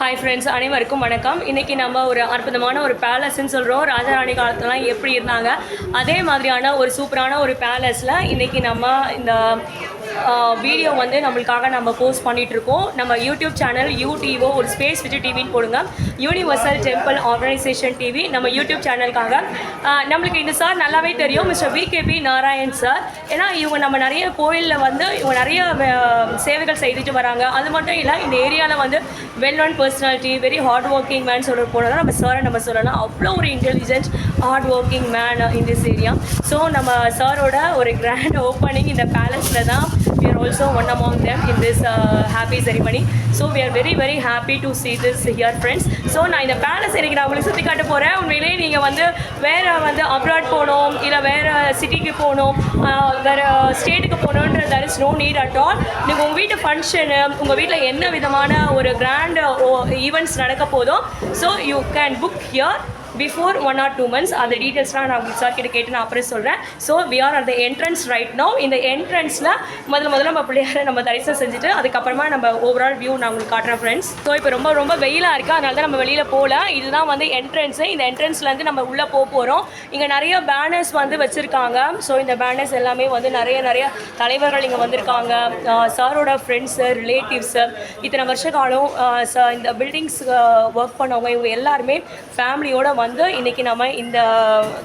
Hi friends அனைவருக்கும் வணக்கம். இன்றைக்கி நம்ம ஒரு அற்புதமான ஒரு பேலஸ்ன்னு சொல்கிறோம் ராஜராணி காலத்துலலாம் எப்படி இருந்தாங்க? அதே மாதிரியான ஒரு சூப்பரான ஒரு பேலஸில் இன்றைக்கி நம்ம இந்த வீடியோ வந்து நம்மளுக்காக நம்ம போஸ்ட் பண்ணிகிட்ருக்கோம் இருக்கோம். நம்ம யூடியூப் சேனல் யூடிஓ ஒரு ஸ்பேஸ் விஜய் டிவின்னு போடுங்க. யூனிவர்சல் டெம்பிள் ஆர்கனைசேஷன் டிவி நம்ம யூடியூப் சேனலுக்காக நம்மளுக்கு இந்த சார் நல்லாவே தெரியும் மிஸ்டர் விகேபி நாராயண் சார் ஏன்னா இவங்க நம்ம நிறைய கோயிலில் வந்து இவங்க நிறைய சேவைகள் செய்துட்டு வராங்க. அது மட்டும் இல்லை இந்த ஏரியாவில் வந்து well one personality very hard working man சொல்ல போனால் நம்ம சாரை நம்ம சொல்லலாம். அவ்வளோ ஒரு intelligent hard working man in this area so நம்ம சாரோட ஒரு கிராண்ட் ஓப்பனிங் இந்த பேலஸில் தான் we are also one among them in this uh, happy ceremony. So we are very very happy to see this here friends. So நான் இந்த palace எனக்கு நான் உங்களுக்கு சுற்றி காட்ட போகிறேன் உண்மையிலேயே நீங்கள் வந்து வேறு வந்து அப்ராட் போகணும் இல்லை வேறு சிட்டிக்கு போகணும் வேறு ஸ்டேட்டுக்கு போகணுன்ற there is no need at all நீங்கள் உங்கள் வீட்டு ஃபங்க்ஷனு உங்கள் வீட்டில் என்ன விதமான ஒரு கிராண்ட் ஈவெண்ட்ஸ் நடக்க போதோ so you can book here before one or two months அந்த டீட்டெயில்ஸ்லாம் நான் உங்களுக்கு சார் கிட்ட கேட்டு நான் அப்புறம் சொல்கிறேன் ஸோ வி ஆர் அந்த என்ட்ரன்ஸ் ரைட் நோ இந்த என்ட்ரன்ஸில் முதல்ல முதல்ல நம்ம பிள்ளையாரை நம்ம தரிசனம் செஞ்சுட்டு அதுக்கப்புறமா நம்ம ஓவரால் வியூ நான் உங்களுக்கு காட்டுறேன் ஃப்ரெண்ட்ஸ் ஸோ இப்போ ரொம்ப ரொம்ப வெயிலாக இருக்குது அதனால தான் நம்ம வெளியில் போகல இதுதான் வந்து என்ட்ரன்ஸு இந்த என்ட்ரன்ஸ்லேருந்து நம்ம உள்ளே போக போகிறோம் இங்கே நிறைய பேனர்ஸ் வந்து வச்சுருக்காங்க. ஸோ இந்த பேனர்ஸ் எல்லாமே வந்து நிறைய நிறைய தலைவர்கள் இங்கே வந்திருக்காங்க. சாரோட ஃப்ரெண்ட்ஸு ரிலேட்டிவ்ஸு இத்தனை வருஷ காலம் இந்த பில்டிங்ஸ் ஒர்க் பண்ணவங்க இவங்க எல்லாருமே ஃபேமிலியோட வந்து இன்றைக்கி நம்ம இந்த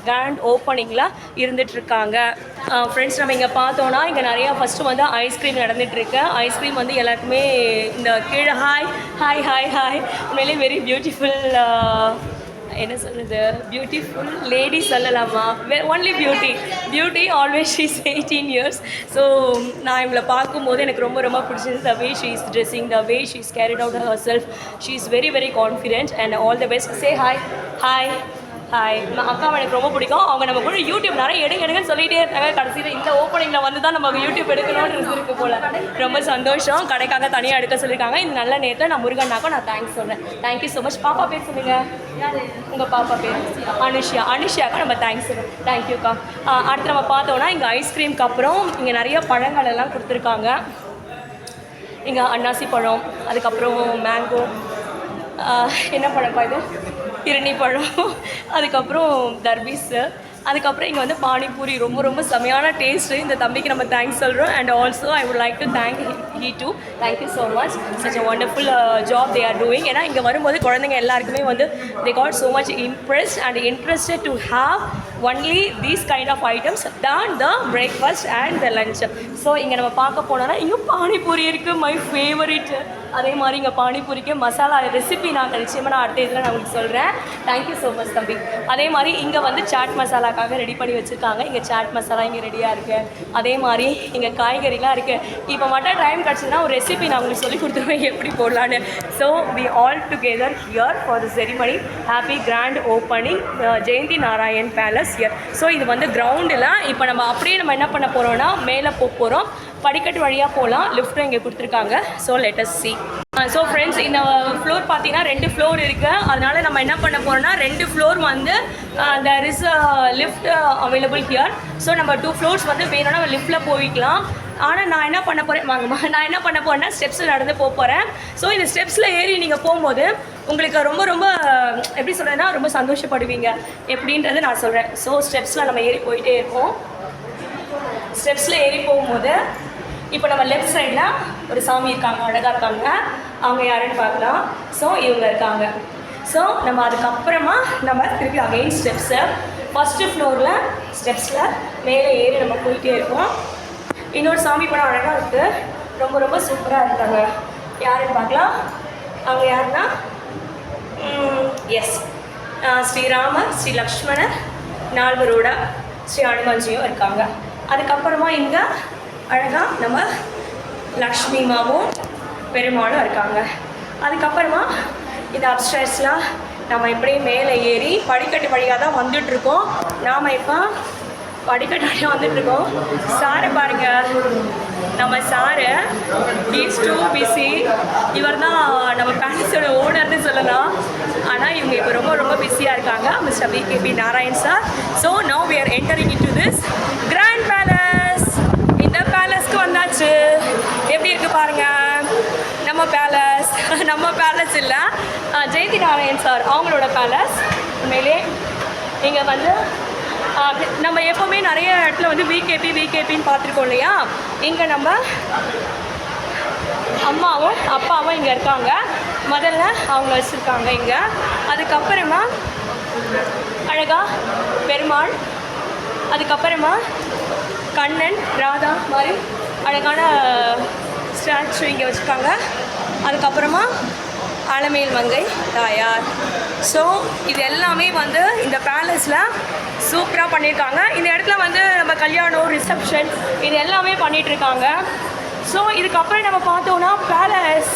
கிராண்ட் ஓப்பனிங்கில் இருந்துகிட்ருக்காங்க ஃப்ரெண்ட்ஸ் நம்ம இங்கே பார்த்தோன்னா இங்கே நிறையா ஃபஸ்ட்டு வந்து ஐஸ்கிரீம் நடந்துகிட்ருக்கு ஐஸ்கிரீம் வந்து எல்லாருக்குமே இந்த கீழே ஹாய் ஹாய் ஹாய் ஹாய் உண்மையிலே வெரி பியூட்டிஃபுல் என்ன சொல்கிறது பியூட்டிஃபுல் லேடி சொல்லலாமா? Only beauty beauty always she's eighteen years so நான் இவங்களை பார்க்கும்போது எனக்கு ரொம்ப ரொம்ப பிடிச்சது the way she is dressing the way she is carried out herself she is very very confident and all the best say hi hi hi நான் அக்காவை எனக்கு ரொம்ப பிடிக்கும். அவங்க நம்ம கூட யூடியூப் நிறைய எடுங்க எடுங்கன்னு சொல்லிட்டே இருக்காங்க. கடைசியில் இந்த ஓப்பனிங்கில் வந்து தான் நம்ம யூடியூப் எடுக்கணும்னு இருக்கு போல. ரொம்ப சந்தோஷம். கடைக்காக தனியாக எடுக்க சொல்லியிருக்காங்க இந்த நல்ல நேரத்தை நான் முருகன்னாக்கும் நான் தேங்க்ஸ் சொல்கிறேன் தேங்க்யூ ஸோ மச் பாப்பா பேர் சொல்லுங்க. உங்கள் பாப்பா பேர்? அனுஷியா. அனுஷியாக்கா நம்ம தேங்க்ஸ் சொல்லுவோம் தேங்க்யூக்கா அடுத்து நம்ம பார்த்தோன்னா இங்கே ஐஸ்கிரீம்க்கு அப்புறம் இங்கே நிறைய பழங்கள் எல்லாம் கொடுத்துருக்காங்க. இங்கே அன்னாசி பழம் அதுக்கப்புறம் மேங்கோ என்ன பழம்ப்பா இது? இரணி பழம் அதுக்கப்புறம் தர்பீஸு அதுக்கப்புறம் இங்கே வந்து பானிபூரி. ரொம்ப ரொம்ப செமையான டேஸ்ட்டு இந்த தம்பிக்கு நம்ம தேங்க்ஸ் சொல்கிறோம் and also I would like to thank he too thank you so much such a wonderful job they are doing ஏன்னா இங்கே வரும்போது குழந்தைங்க எல்லாருக்குமே வந்து they got so much impressed and interested to have only these kind of items தான் the breakfast and the lunch so இங்கே நம்ம பார்க்க போனோம்னா இங்கே பானிபூரி இருக்குது மை ஃபேவரட் அதே மாதிரி இங்கே பானிபூரிக்கு மசாலா ரெசிபி நாங்கள் நிச்சயமாக நான் அடுத்த இதில் நான் உங்களுக்கு சொல்கிறேன் தேங்க்யூ ஸோ மச் தம்பி. அதே மாதிரி இங்கே வந்து சாட் மசாலாக்காக ரெடி பண்ணி வச்சுருக்காங்க. இங்கே சாட் மசாலா இங்கே ரெடியாக இருக்குது அதே மாதிரி இங்கே காய்கறிலாம் இருக்குது இப்போ மட்டும் டைம் கிடச்சதுன்னா ஒரு ரெசிபி நான் உங்களுக்கு சொல்லி கொடுத்துருவேன் எப்படி போடலான்னு. So we all together here for the ceremony happy grand opening Jayanthi Narayan palace here so இது வந்து கிரவுண்டில் இப்போ நம்ம அப்படியே நம்ம என்ன பண்ண போகிறோம்னா மேலே போக போகிறோம் படிக்கட்டு வழியாக போகலாம் லிஃப்ட்டும் இங்கே கொடுத்துருக்காங்க. So let's see so friends uh, இந்த ஃப்ளோர் பார்த்தீங்கன்னா ரெண்டு ஃப்ளோர் இருக்குது அதனால நம்ம என்ன பண்ண போகிறோம்னா ரெண்டு ஃப்ளோர் வந்து there is lift available here so நம்ம டூ ஃப்ளோர்ஸ் வந்து வேணும்னா நம்ம லிஃப்ட்டில் போய்க்கலாம். ஆனால் நான் என்ன பண்ண போகிறேன் வாங்கம்மா. நான் என்ன பண்ண போகிறேன்னா ஸ்டெப்ஸில் நடந்து போக போகிறேன் ஸோ இந்த ஸ்டெப்ஸில் ஏறி நீங்கள் போகும்போது உங்களுக்கு ரொம்ப ரொம்ப எப்படி சொல்கிறதுன்னா ரொம்ப சந்தோஷப்படுவீங்க. எப்படின்றது நான் சொல்கிறேன் ஸோ ஸ்டெப்ஸில் நம்ம ஏறி போயிட்டே இருக்கோம் ஸ்டெப்ஸில் ஏறி போகும்போது இப்போ நம்ம லெஃப்ட் சைடில் ஒரு சாமி இருக்காங்க அழகாக இருக்காங்க. அவங்க யாருன்னு பார்க்கலாம். ஸோ இவங்க இருக்காங்க. ஸோ நம்ம அதுக்கப்புறமா நம்ம திருப்பி அகைன் ஸ்டெப்ஸு ஃபஸ்ட்டு ஃப்ளோரில் ஸ்டெப்ஸில் மேலே ஏறி நம்ம போயிட்டே இருக்கோம் இன்னொரு சாமி படம் அழகாக இருக்குது ரொம்ப ரொம்ப சூப்பராக இருக்காங்க. யாருன்னு பார்க்கலாம். அவங்க யாருன்னா? எஸ் ஸ்ரீராமர் ஸ்ரீ லக்ஷ்மணர் நால்வரோட ஸ்ரீ அனுமஞ்சியும் இருக்காங்க. அதுக்கப்புறமா இங்கே அழகாக நம்ம லக்ஷ்மி மாவும் பெருமாளும் இருக்காங்க. அதுக்கப்புறமா இந்த அப்ஸ்டர்ஸ்லாம் நம்ம இப்படியே மேலே ஏறி படிக்கட்டு வழியாக தான் வந்துட்டுருக்கோம் நாம் இப்போ படிக்கட்டாடி வந்துட்டுருக்கோம். சாரை பாருங்க. நம்ம சாரு இஸ் டூ பிஸி இவர் தான் நம்ம பேலஸோட ஓனர்னு சொல்லலாம். ஆனால் இவங்க இப்போ ரொம்ப ரொம்ப பிஸியாக இருக்காங்க. Mister V K P Narayan sir. So no we are entering into this grand palace இந்த பேலஸ்க்கு வந்தாச்சு. எப்படி இருக்கு பாருங்க. நம்ம பேலஸ் நம்ம பேலஸ் இல்லை. ஜெயந்தி நாராயண் சார் அவங்களோட பேலஸ் உண்மையிலே இங்கே வந்து நம்ம எப்போவுமே நிறைய இடத்துல வந்து விகேபி விகேபின்னு பார்த்துருக்கோம் இல்லையா? இங்கே நம்ம அம்மாவும் அப்பாவும் இங்கே இருக்காங்க. முதல்ல அவங்க வச்சுருக்காங்க இங்கே. அதுக்கப்புறமா அழகா பெருமாள் அதுக்கப்புறமா கண்ணன் ராதா மாதிரி அழகான ஸ்டாச்சு இங்கே வச்சுருக்காங்க. அதுக்கப்புறமா அலமேல் மங்கை தாயார். ஸோ இது எல்லாமே வந்து இந்த பேலஸில் சூப்பராக பண்ணியிருக்காங்க இந்த இடத்துல வந்து நம்ம கல்யாணம் ரிசப்ஷன் இது எல்லாமே பண்ணிகிட்ருக்காங்க ஸோ இதுக்கப்புறம் நம்ம பார்த்தோன்னா பேலஸ்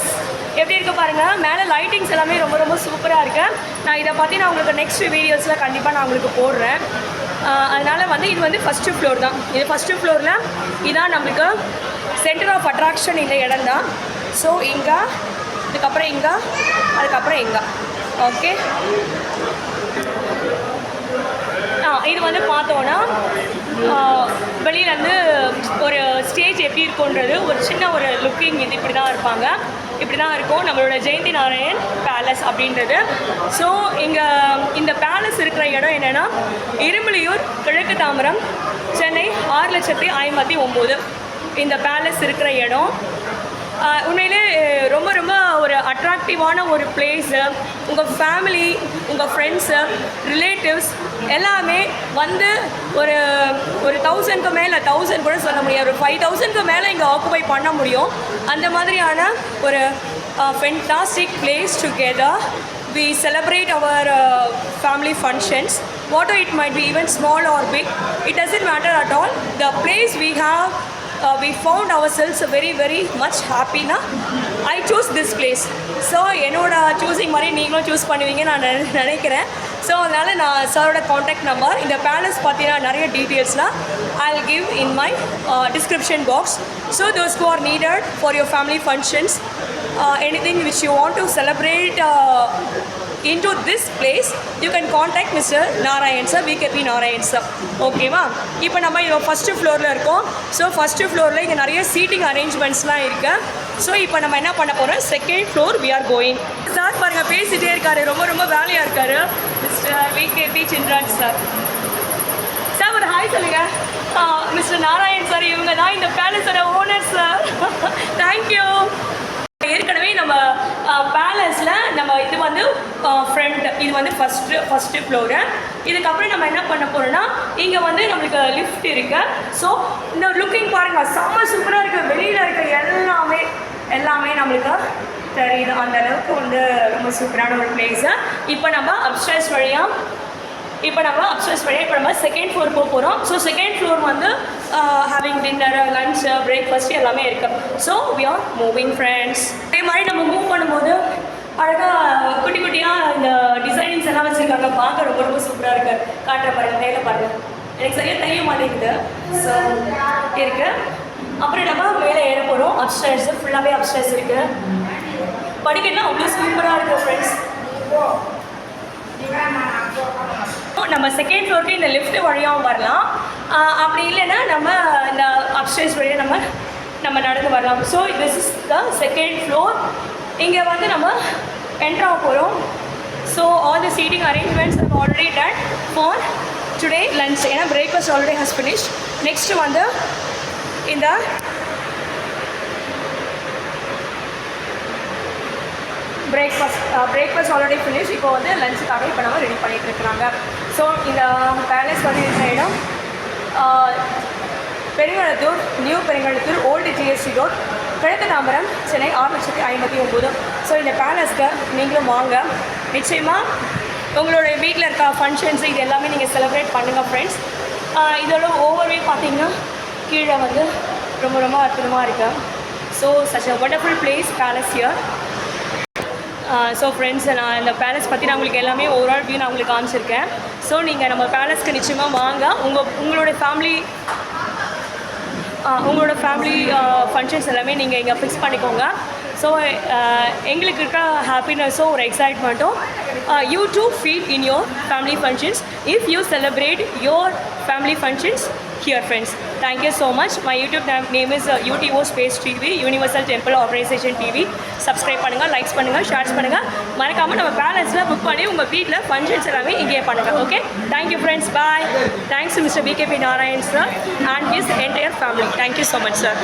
எப்படி இருக்குது பாருங்கள் மேலே லைட்டிங்ஸ் எல்லாமே ரொம்ப ரொம்ப சூப்பராக இருக்குது நான் இதை பற்றி நான் உங்களுக்கு நெக்ஸ்ட் வீடியோஸில் கண்டிப்பாக நான் உங்களுக்கு போடுறேன். அதனால் வந்து இது வந்து ஃபஸ்ட்டு ஃப்ளோர் தான். இது ஃபஸ்ட்டு ஃப்ளோரில் இதான் நம்மளுக்கு சென்டர் ஆஃப் அட்ராக்ஷன் இந்த இடம் தான் ஸோ இங்கே இதுக்கப்புறம் இங்கே அதுக்கப்புறம் இங்கே ஓகே இது வந்து பார்த்தோன்னா வெளியிலேருந்து ஒரு ஸ்டேஜ் எப்படி இருக்குன்றது ஒரு சின்ன ஒரு லுக்கிங் இது இப்படி தான் இருப்பாங்க. இப்படி தான் இருக்கும் நம்மளோட ஜெயந்தி நாராயண் பேலஸ் அப்படின்றது. ஸோ இங்கே இந்த பேலஸ் இருக்கிற இடம் என்னென்னா இருமலியூர் கிழக்கு தாம்பரம் சென்னை ஆறு லட்சத்தி ஐம்பத்தி ஒம்பது இந்த பேலஸ் இருக்கிற இடம் உண்மையிலே ரொம்ப ரொம்ப ஒரு அட்ராக்டிவான ஒரு பிளேஸு உங்கள் ஃபேமிலி உங்கள் ஃப்ரெண்ட்ஸு ரிலேட்டிவ்ஸ் எல்லாமே வந்து ஒரு ஒரு தௌசண்ட்க்கு மேலே தௌசண்ட் கூட சொல்ல முடியாது. ஒரு ஃபைவ் தௌசண்ட்க்கு மேலே இங்கே ஆக்குபை பண்ண முடியும். அந்த மாதிரியான ஒரு fantastic place together we celebrate our uh, family functions. It it might be even small or big? It doesn't matter at all. The place we have we found ourselves very very much ஹாப்பினா I choose this place so என்னோட choosing மாதிரி நீங்களும் choose பண்ணுவீங்க நான் நினைக்கிறேன் so அதனால் நான் சாரோட contact number இந்த பேலஸ் பார்த்தீங்கன்னா நிறைய டீட்டெயில்ஸ்லாம் I will give in my description box so those who are needed for your family functions anything which you want to celebrate into this place you can contact Mr. Narayan sir VKP Narayan sir ஓகேவா இப்போ நம்ம இப்போ first ஃப்ளோரில் இருக்கோம். So first ஃப்ளோரில் இங்கே நிறைய seating அரேஞ்ச்மெண்ட்ஸ்லாம் இருக்கு. ஸோ இப்போ நம்ம என்ன பண்ண போகிறோம் second floor we are going sir பாருங்கள் பேசிகிட்டே இருக்காரு. ரொம்ப ரொம்ப வேலையாக இருக்காரு. Mister VKP uh, Chinraj sir. Sir ஒரு ஹாய் சொல்லுங்க. மிஸ்டர் நாராயண் சார் இவங்க தான் இந்த பேலஸோட ஓனர் சார் தேங்க்யூ ஃப்ளோர்ஸில் நம்ம இது வந்து ஃப்ரண்ட் இது வந்து ஃபஸ்ட்டு ஃபஸ்ட்டு ஃப்ளோரு இதுக்கப்புறம் நம்ம என்ன பண்ண போகிறோம்னா இங்கே வந்து நம்மளுக்கு லிஃப்ட் இருக்குது ஸோ இந்த லுக்கிங் பாருங்கள் செம்ம சூப்பராக இருக்குது வெளியில் இருக்க எல்லாமே எல்லாமே நம்மளுக்கு தெரியுது. அந்த அளவுக்கு வந்து ரொம்ப சூப்பரான ஒரு பிளேஸு இப்போ நம்ம அப்ஸ்டர்ஸ் வழியாக இப்போ நம்ம அப்ஸ்டர்ஸ் வழியாக இப்போ நம்ம செகண்ட் ஃப்ளோர் போக போகிறோம் ஸோ செகண்ட் ஃப்ளோர் வந்து ஹேவிங் டின்னர் லஞ்ச் பிரேக்ஃபாஸ்ட் எல்லாமே இருக்குது so we are moving friends அதே மாதிரி நம்ம மூவ் பண்ணும்போது அழகாக குட்டி குட்டியாக இந்த டிசைனிங்ஸ் எல்லாம் வச்சுருக்காங்க. பார்க்க ரொம்ப ரொம்ப சூப்பராக இருக்கு. காட்டுற பாருங்க மேலே பாருங்க. எனக்கு சரியாக தெரிய மாட்டேங்குது. ஸோ இருக்கு. அப்புறம் நம்ம மேலே ஏற போகிறோம் அப்ஸ்டர்ஸ் ஃபுல்லாகவே அப்ஸ்டர்ஸ் இருக்கு. படிக்கட்டுலாம் அவ்வளோ சூப்பராக இருக்குது ஃப்ரெண்ட்ஸ் நம்ம செகண்ட் ஃப்ளோருக்கு இந்த லிஃப்ட் வழியாகவும் வரலாம். அப்படி இல்லைன்னா நம்ம இந்த அப்ஸ்டேஜ் வழியாக நம்ம நம்ம நடந்து வரலாம். So this is the second floor இங்கே வந்து நம்ம என்ட்ரா போகிறோம் so all the seating arrangements already done for today lunch ஏன்னா breakfast already has finish next வந்து இந்த பிரேக்ஃபாஸ்ட் பிரேக்ஃபாஸ்ட் ஆல்ரெடி ஃபினிஷ் இப்போ வந்து லஞ்சுக்காக இப்போ நம்ம ரெடி பண்ணிட்டு இருக்கிறாங்க. ஸோ இந்த பேலஸ் வந்து இருக்கிற இடம் uh, ஆஹ், Perungalathur new Perungalathur old GST road கிழக்கு தாம்பரம் சென்னை ஆறு லட்சத்தி ஐம்பத்தி ஒம்பது ஸோ இந்த பேலஸ்க்கு நீங்களும் வாங்க. நிச்சயமாக உங்களுடைய வீட்டில் இருக்க ஃபங்க்ஷன்ஸ் இது எல்லாமே நீங்கள் செலிப்ரேட் பண்ணுங்கள் ஃப்ரெண்ட்ஸ் இதோட ஓவர்வே பார்த்தீங்கன்னா கீழே வந்து ரொம்ப ரொம்ப அற்புதமாக இருக்கு. So such a wonderful place palace here so friends நான் இந்த பேலஸ் பற்றி நான் உங்களுக்கு எல்லாமே ஓவரால் வியூ நான் உங்களுக்கு காமிச்சிருக்கேன். ஸோ நீங்கள் நம்ம பேலஸ்க்கு நிச்சயமாக வாங்க. உங்கள் உங்களோட ஃபேமிலி உங்களோட ஃபேமிலி ஃபங்க்ஷன்ஸ் எல்லாமே நீங்கள் இங்கே ஃபிக்ஸ் பண்ணிக்கோங்க. ஸோ எங்களுக்கு இருக்க ஹாப்பினஸும் ஒரு எக்ஸைட்மெண்ட்டும் you to feel in your family functions if you celebrate your family functions here friends. Thank you so much. My youtube na- name is uh, UTO space tv universal temple organization tv subscribe பண்ணுங்க likes பண்ணுங்க shares பண்ணுங்க. மறக்காம நம்ம பேலன்ஸ்ல book பண்ணி உங்க வீட்டில் functions எல்லாமே இங்கே பண்ணுங்க okay thank you friends bye thanks mister BKP Narayan sir and his entire family thank you so much sir